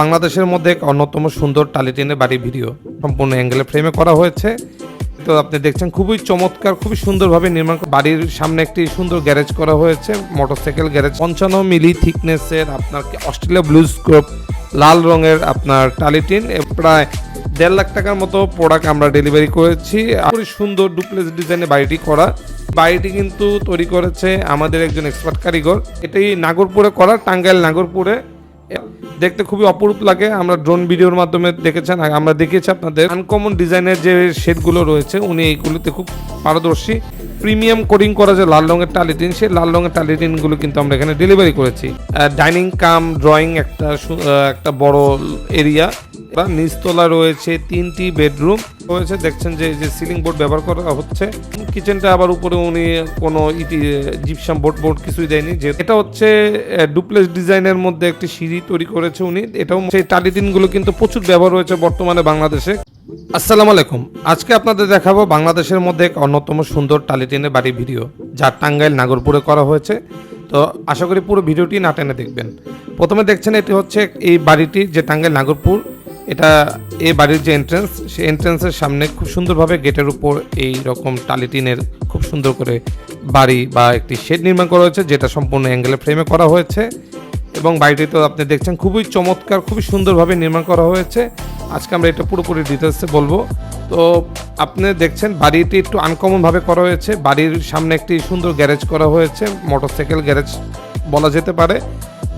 বাংলাদেশের মধ্যে এক অন্যতম সুন্দর টালিটিনের বাড়ি ভিডিও সম্পূর্ণ অ্যাঙ্গেলে ফ্রেমে করা হয়েছে। তো আপনি দেখছেন খুবই চমৎকার, খুবই সুন্দরভাবে নির্মাণ বাড়ির সামনে একটি সুন্দর গ্যারেজ করা হয়েছে মোটরসাইকেল গ্যারেজ পঞ্চান্ন মিলি থিকনেসের আপনার অস্ট্রেলিয়া ব্লু স্কোপ লাল রঙের আপনার টালিটিন প্রায় দেড় লাখ টাকার মতো প্রোডাক্ট আমরা ডেলিভারি করেছি। খুবই সুন্দর ডুপ্লেস ডিজাইনে বাড়িটি করা। বাড়িটি কিন্তু তৈরি করেছে আমাদের একজন এক্সপার্ট কারিগর। এটি নাগরপুরে করা, টাঙ্গাইল নাগরপুরে। দেখতে খুবই অপরূপ লাগে। আমরা ড্রোন ভিডিওর মাধ্যমে দেখেছেন আমরা দেখিয়েছি আপনাদের। আনকমন ডিজাইনের যে শেডগুলো রয়েছে, উনি এইগুলোতে খুব পারদর্শী। প্রিমিয়াম কোডিং করা যে লাল রঙের টালিটিন সেই লাল রঙের টালিটিনগুলো কিন্তু আমরা এখানে ডেলিভারি করেছি। ডাইনিং, কাম, ড্রয়িং একটা একটা বড় এরিয়া। নিচতলা রয়েছে তিনটি বেডরুম। রয়েছে, দেখছেন যে যে সিলিং বোর্ড ব্যবহার করা হচ্ছে। কিচেনটা আবার উপরে উনি কোনো ইটি জিপসাম বোর্ড বোর্ড কিছুই দেয়নি। যে এটা হচ্ছে ডুপ্লেস ডিজাইনের মধ্যে একটি সিঁড়ি তৈরি করেছে উনি। এটাও সেই টালিটিনগুলো কিন্তু প্রচুর ব্যবহার হয়েছে বর্তমানে বাংলাদেশে। আসসালামু আলাইকুম। আজকে আপনাদের দেখাবো বাংলাদেশের মধ্যে এক অন্যতম সুন্দর টালিটিনের বাড়ি ভিডিও, যা টাঙ্গাইল নাগরপুরে করা হয়েছে। তো আশা করি পুরো ভিডিওটি না টেনে দেখবেন। প্রথমে দেখছেন এটি হচ্ছে এই বাড়িটি যে টাঙ্গাইল নাগরপুর। এটা এই বাড়ির যে এন্ট্রেন্স সেই এন্ট্রেন্সের সামনে খুব সুন্দরভাবে গেটের উপর এই রকম টালিটিনের খুব সুন্দর করে বাড়ি বা একটি শেড নির্মাণ করা হয়েছে, যেটা সম্পূর্ণ অ্যাঙ্গেলে ফ্রেমে করা হয়েছে। এবং বাড়িটি তো আপনি দেখছেন খুবই চমৎকার, খুবই সুন্দরভাবে নির্মাণ করা হয়েছে। আজকে আমরা এটা পুরোপুরি ডিটেলসে বলব। তো আপনি দেখছেন, বাড়িটি একটু আনকমনভাবে করা হয়েছে। বাড়ির সামনে একটি সুন্দর গ্যারেজ করা হয়েছে। মোটরসাইকেল গ্যারেজ বলা যেতে পারে।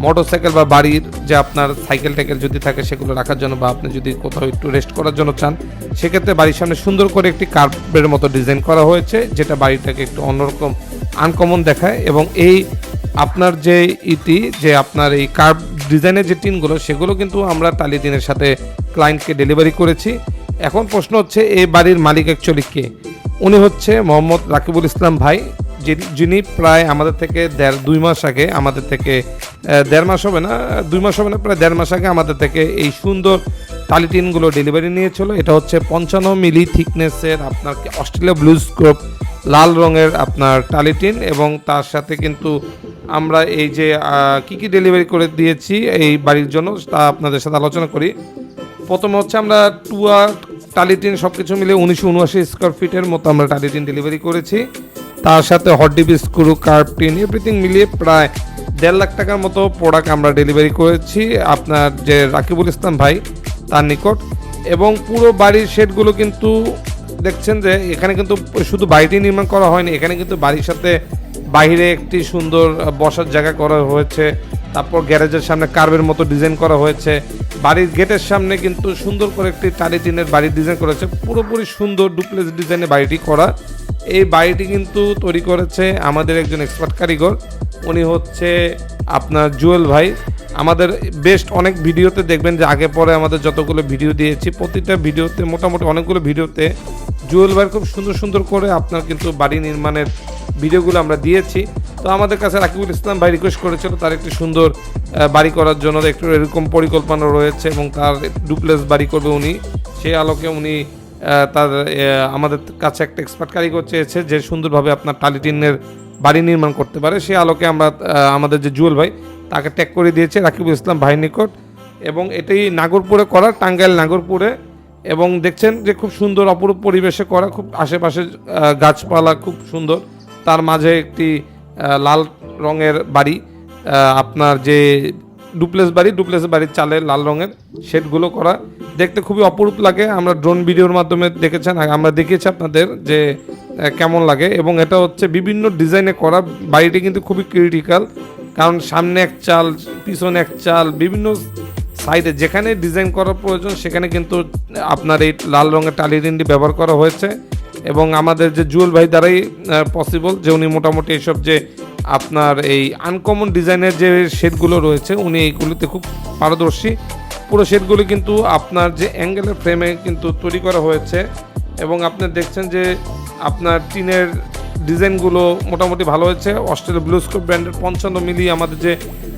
মোটরসাইকেল বা বাড়ির যে আপনার সাইকেল টাইকেল যদি থাকে, সেগুলো রাখার জন্য বা আপনি যদি কোথাও একটু রেস্ট করার জন্য চান, সেক্ষেত্রে বাড়ির সামনে সুন্দর করে একটি কার্পের মতো ডিজাইন করা হয়েছে, যেটা বাড়িটাকে একটু অন্যরকম আনকমন দেখায়। এবং এই আপনার যে ইটি, যে আপনার এই কার্ভ ডিজাইনের যে টিনগুলো, সেগুলো কিন্তু আমরা টালি টিনের সাথে ক্লায়েন্টকে ডেলিভারি করেছি। এখন প্রশ্ন হচ্ছে এই বাড়ির মালিক অ্যাকচুয়ালি কে? উনি হচ্ছে মোহাম্মদ রাকিবুল ইসলাম ভাই যিনি- প্রায় আমাদের থেকে দেড়, দুই মাস আগে আমাদের থেকে দেড় মাস হবে না, দুই মাস হবে না, প্রায় দেড় মাস আগে আমাদের থেকে এই সুন্দর টালিটিনগুলো ডেলিভারি নিয়েছিল। এটা হচ্ছে পঞ্চান্ন মিলি থিকনেসের আপনার অস্ট্রেলিয়া ব্লু স্কোপ লাল রঙের আপনার টালিটিন এবং তার সাথে কিন্তু আমরা এই যে কি কি ডেলিভারি করে দিয়েছি এই বাড়ির জন্য, তা আপনাদের সাথে আলোচনা করি। প্রথমে হচ্ছে আমরা টুয়া টালিটিন সব কিছু মিলে উনিশশো উনআশি স্কোয়ার ফিটের মতো আমরা টালিটিন ডেলিভারি করেছি। তার সাথে হট ডিবি স্ক্রু কার্পটিন এভরিথিং মিলিয়ে প্রায় দেড় লাখ টাকার মতো প্রোডাক্ট আমরা ডেলিভারি করেছি। আপনার যে রাকিবুল ইসলাম ভাই, তার নিকট। এবং পুরো বাড়ির শেডগুলো কিন্তু দেখছেন যে, এখানে কিন্তু শুধু বাড়িটি নির্মাণ করা হয়নি, এখানে কিন্তু বাড়ির সাথে বাইরে একটি সুন্দর বসার জায়গা করা হয়েছে। তারপর গ্যারেজের সামনে কার্ভের মতো ডিজাইন করা হয়েছে। বাড়ির গেটের সামনে কিন্তু সুন্দর করে একটি টালি টিনের বাড়ির ডিজাইন করেছে পুরোপুরি সুন্দর ডুপ্লেস ডিজাইনে বাড়িটি করা। এই বাড়িটি কিন্তু তৈরি করেছে আমাদের একজন এক্সপার্ট কারিগর। উনি হচ্ছে আপনার জুয়েল ভাই। আমাদের বেস্ট অনেক ভিডিওতে দেখবেন যে আগে পরে আমাদের যতগুলো ভিডিও দিয়েছি, প্রতিটা ভিডিওতে, মোটামুটি অনেকগুলো ভিডিওতে জুয়েল ভাই খুব সুন্দর সুন্দর করে আপনার কিন্তু বাড়ি নির্মাণের ভিডিওগুলো আমরা দিয়েছি। তো আমাদের কাছে রাকিবুল ইসলাম ভাই রিকোয়েস্ট করেছিল তার একটি সুন্দর বাড়ি করার জন্য, একটু এরকম পরিকল্পনা রয়েছে এবং তার ডুপ্লেস বাড়ি করবে উনি। সেই আলোকে উনি তার আমাদের কাছে একটা এক্সপার্ট কারিগর চেয়েছে যে সুন্দরভাবে আপনার টালিটিনের বাড়ি নির্মাণ করতে পারে। সেই আলোকে আমরা আমাদের যে জুয়েল ভাই, তাকে ট্যাগ করে দিয়েছে রাকিবুল ইসলাম ভাই নিকট। এবং এটি নাগরপুরে করা, টাঙ্গাইল নাগরপুরে। এবং দেখছেন যে খুব সুন্দর, অপরূপ পরিবেশে করা, খুব আশেপাশে গাছপালা খুব সুন্দর। তার মাঝে একটি লাল রঙের বাড়ি আপনার যে ডুপ্লেস বাড়ি, ডুপ্লেস বাড়ির চালে লাল রঙের শেডগুলো করা। দেখতে খুবই অপরূপ লাগে। আমরা ড্রোন ভিডিওর মাধ্যমে দেখেছেন আমরা দেখিয়েছি আপনাদের যে কেমন লাগে। এবং এটা হচ্ছে বিভিন্ন ডিজাইনে করা। বাড়িটি কিন্তু খুবই ক্রিটিক্যাল কারণ সামনে এক চাল, পিছনে এক চাল, বিভিন্ন সাইডে যেখানে ডিজাইন করার প্রয়োজন, সেখানে কিন্তু আপনার এই লাল রঙের টালি টালিরিন্ডি ব্যবহার করা হয়েছে। এবং আমাদের যে জুয়েল ভাই দ্বারাই পসিবল যে উনি মোটামুটি এসব যে আপনার এই আনকমন ডিজাইনের যে শেডগুলো রয়েছে, উনি এইগুলিতে খুব পারদর্শী। পুরো শেডগুলি কিন্তু আপনার যে অ্যাঙ্গেলের ফ্রেমে কিন্তু তৈরি করা হয়েছে এবং আপনি দেখছেন যে আপনার টিনের ডিজাইনগুলো মোটামুটি ভালো হয়েছে। অস্ট্রেলিয়া ব্লুস্কোপ ব্র্যান্ডের পঞ্চান্ন মিলি আমাদের যে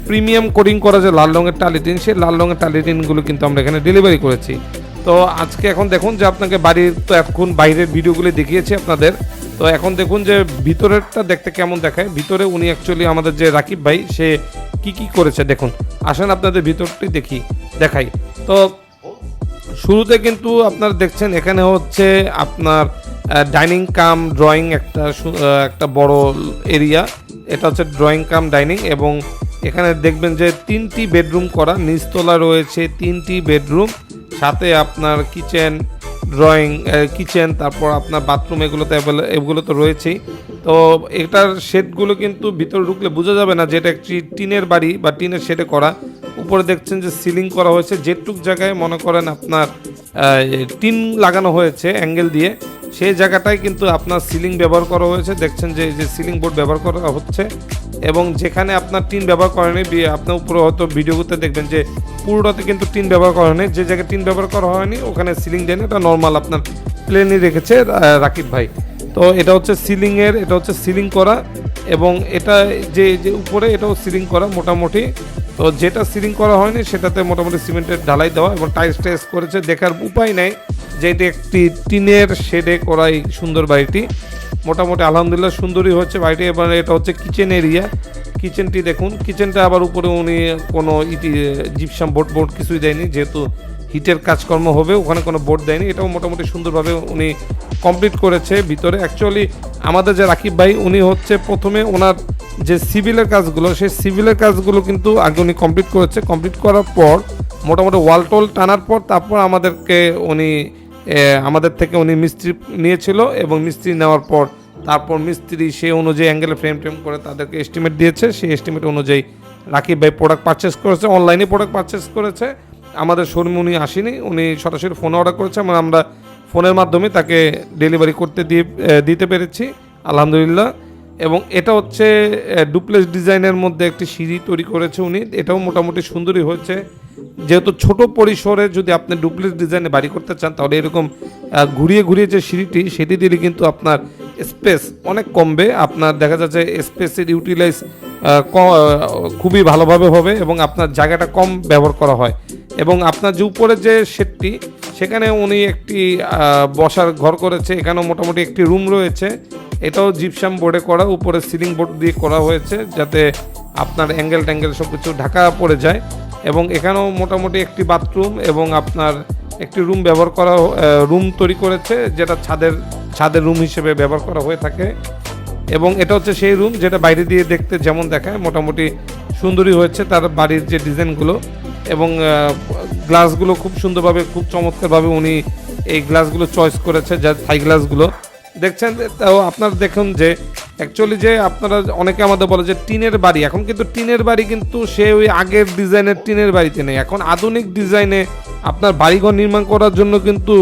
প্রিমিয়াম কোডিং করা যে লাল রঙের টালিটিন সেই লাল রঙের টালিটিনগুলো কিন্তু আমরা এখানে ডেলিভারি করেছি। তো আজকে এখন দেখুন যে আপনাকে বাড়ির তো এখন বাইরের ভিডিওগুলি দেখিয়েছি আপনাদের। তো এখন দেখুন যে ভিতরেরটা দেখতে কেমন দেখায়। ভিতরে উনি অ্যাকচুয়ালি আমাদের যে রাকিব ভাই, সে কি কি করেছে দেখুন। আসেন আপনাদের ভিতরটি দেখি, দেখাই। তো শুরুতে কিন্তু আপনারা দেখছেন, এখানে হচ্ছে আপনার ডাইনিং কাম ড্রয়িং একটা একটা বড় এরিয়া এটা হচ্ছে ড্রয়িং কাম ডাইনিং এবং এখানে দেখবেন যে তিনটি বেডরুম করা, নিচতলা রয়েছে তিনটি বেডরুম সাথে আপনার কিচেন ড্রয়িং কিচেন তারপর আপনার বাথরুম এগুলো তো এগুলো তো রয়েছেই তো এটার শেডগুলো কিন্তু ভিতরে ঢুকলে বোঝা যাবে না যে এটা একটি টিনের বাড়ি বা টিনের শেডে করা। উপরে দেখছেন যে সিলিং করা হয়েছে। যেটুক জায়গায় মনে করেন আপনার টিন লাগানো হয়েছে অ্যাঙ্গেল দিয়ে, সেই জায়গাটায় কিন্তু আপনার সিলিং ব্যবহার করা হয়েছে। দেখছেন যে এই যে সিলিং বোর্ড ব্যবহার করা হচ্ছে। এবং যেখানে আপনার টিন ব্যবহার করেনি আপনার উপরে হয়তো ভিডিওতে দেখবেন যে পুরোটাতে কিন্তু টিন ব্যবহার করা হয়নি। যে জায়গায় টিন ব্যবহার করা হয়নি, ওখানে সিলিং দেন এটা নর্মাল আপনার প্লেনই রেখেছে রাকিব ভাই। তো এটা হচ্ছে সিলিংয়ের এটা হচ্ছে সিলিং করা এবং এটা যে যে উপরে এটাও সিলিং করা মোটামুটি। তো যেটা সিলিং করা হয়নি, সেটাতে মোটামুটি সিমেন্টের ঢালাই দেওয়া এবং টাইলস টাইস করেছে। দেখার উপায় নেই যে এটি একটি টিনের শেডে করা এই সুন্দর বাড়িটি। মোটামুটি আলহামদুলিল্লাহ সুন্দরই হচ্ছে বাড়িটি। এবার এটা হচ্ছে কিচেন এরিয়া কিচেনটি দেখুন কিচেনটা আবার উপরে উনি কোনো ইটি জিপসাম বোর্ড বোর্ড কিছুই দেয়নি, যেহেতু হিটের কাজকর্ম হবে, ওখানে কোনো বোর্ড দেয়নি। এটাও মোটামুটি সুন্দরভাবে উনি কমপ্লিট করেছে ভিতরে। অ্যাকচুয়ালি আমাদের যে রাকিব ভাই, উনি হচ্ছে প্রথমে ওনার যে সিভিলের কাজগুলো, সেই সিভিলের কাজগুলো কিন্তু আগে উনি কমপ্লিট করেছে। কমপ্লিট করার পর মোটামুটি ওয়াল টোল টানার পর তারপর আমাদেরকে উনি আমাদের থেকে উনি মিস্ত্রি নিয়েছিল এবং মিস্ত্রি নেওয়ার পর তারপর মিস্ত্রি সেই অনুযায়ী অ্যাঙ্গেলে ফ্রেম ফ্রেম করে তাদেরকে এস্টিমেট দিয়েছে। সেই এস্টিমেট অনুযায়ী রাকিব ভাই প্রোডাক্ট পারচেস করেছে অনলাইনে প্রোডাক্ট পারচেস করেছে। আমাদের শোরুমে উনি আসেনি, উনি সরাসরি ফোনে অর্ডার করেছে। আমরা ফোনের মাধ্যমে তাকে ডেলিভারি করতে দিয়ে দিতে পেরেছি। আলহামদুলিল্লাহ। এবং এটা হচ্ছে ডুপ্লেক্স ডিজাইনের মধ্যে একটি সিঁড়ি তৈরি করেছে উনি। এটাও মোটামুটি সুন্দরই হয়েছে। যেহেতু ছোট পরিসরে যদি আপনি ডুপ্লেক্স ডিজাইনে বাড়ি করতে চান, তাহলে এরকম ঘুরিয়ে ঘুরিয়ে যে সিঁড়িটি, সেটি দিলে কিন্তু আপনার স্পেস অনেক কমবে। আপনার দেখা যাচ্ছে স্পেসের ইউটিলাইজ খুবই ভালোভাবে হবে এবং আপনার জায়গাটা কম ব্যবহার করা হয়। এবং আপনার যে উপরে যে শেডটি সেখানে উনি একটি বসার ঘর করেছে। এখানেও মোটামুটি একটি রুম রয়েছে। এটাও জিপসাম বোর্ডে করা, উপরে সিলিং বোর্ড দিয়ে করা হয়েছে, যাতে আপনার অ্যাঙ্গেল ট্যাঙ্গেল সব কিছু ঢাকা পড়ে যায়। এবং এখানেও মোটামুটি একটি বাথরুম এবং আপনার একটি রুম ব্যবহার করা রুম তৈরি করেছে, যেটা ছাদের ছাদের রুম হিসেবে ব্যবহার করা হয়ে থাকে। এবং এটা হচ্ছে সেই রুম যেটা বাইরে দিয়ে দেখতে যেমন দেখায়, মোটামুটি সুন্দরী হয়েছে তার বাড়ির যে ডিজাইনগুলো এবং গ্লাসগুলো খুব সুন্দরভাবে, খুব চমৎকারভাবে উনি এই গ্লাসগুলো চয়েস করেছে, যা থাই গ্লাসগুলো দেখছেন, তাও আপনারা দেখুন যে অ্যাকচুয়ালি যে আপনারা, অনেকে আমাদের বলে যে টিনের বাড়ি, এখন কিন্তু টিনের বাড়ি কিন্তু সে ওই আগের ডিজাইনের টিনের বাড়িতে নেই। এখন আধুনিক ডিজাইনে আপনার বাড়িঘর নির্মাণ করার জন্য কিন্তু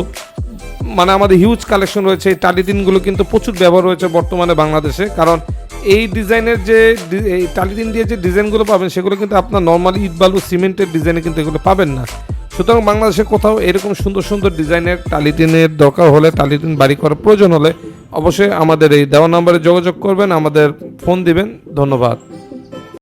মানে আমাদের হিউজ কালেকশন রয়েছে, এই টালিটিনগুলো কিন্তু প্রচুর ব্যবহার রয়েছে বর্তমানে বাংলাদেশে। কারণ এই ডিজাইনের যে এই টালিটিন দিয়ে যে ডিজাইনগুলো পাবেন, সেগুলো কিন্তু আপনার নর্মালি ইট বালু সিমেন্টের ডিজাইনে কিন্তু এগুলো পাবেন না। সুতরাং বাংলাদেশে কোথাও এরকম সুন্দর সুন্দর ডিজাইনের টালিটিনের দরকার হলে টালিটিন বাড়ি করার প্রয়োজন হলে, অবশ্যই আমাদের এই দেওয়া নম্বরে যোগাযোগ করবেন, আমাদের ফোন দিবেন। ধন্যবাদ।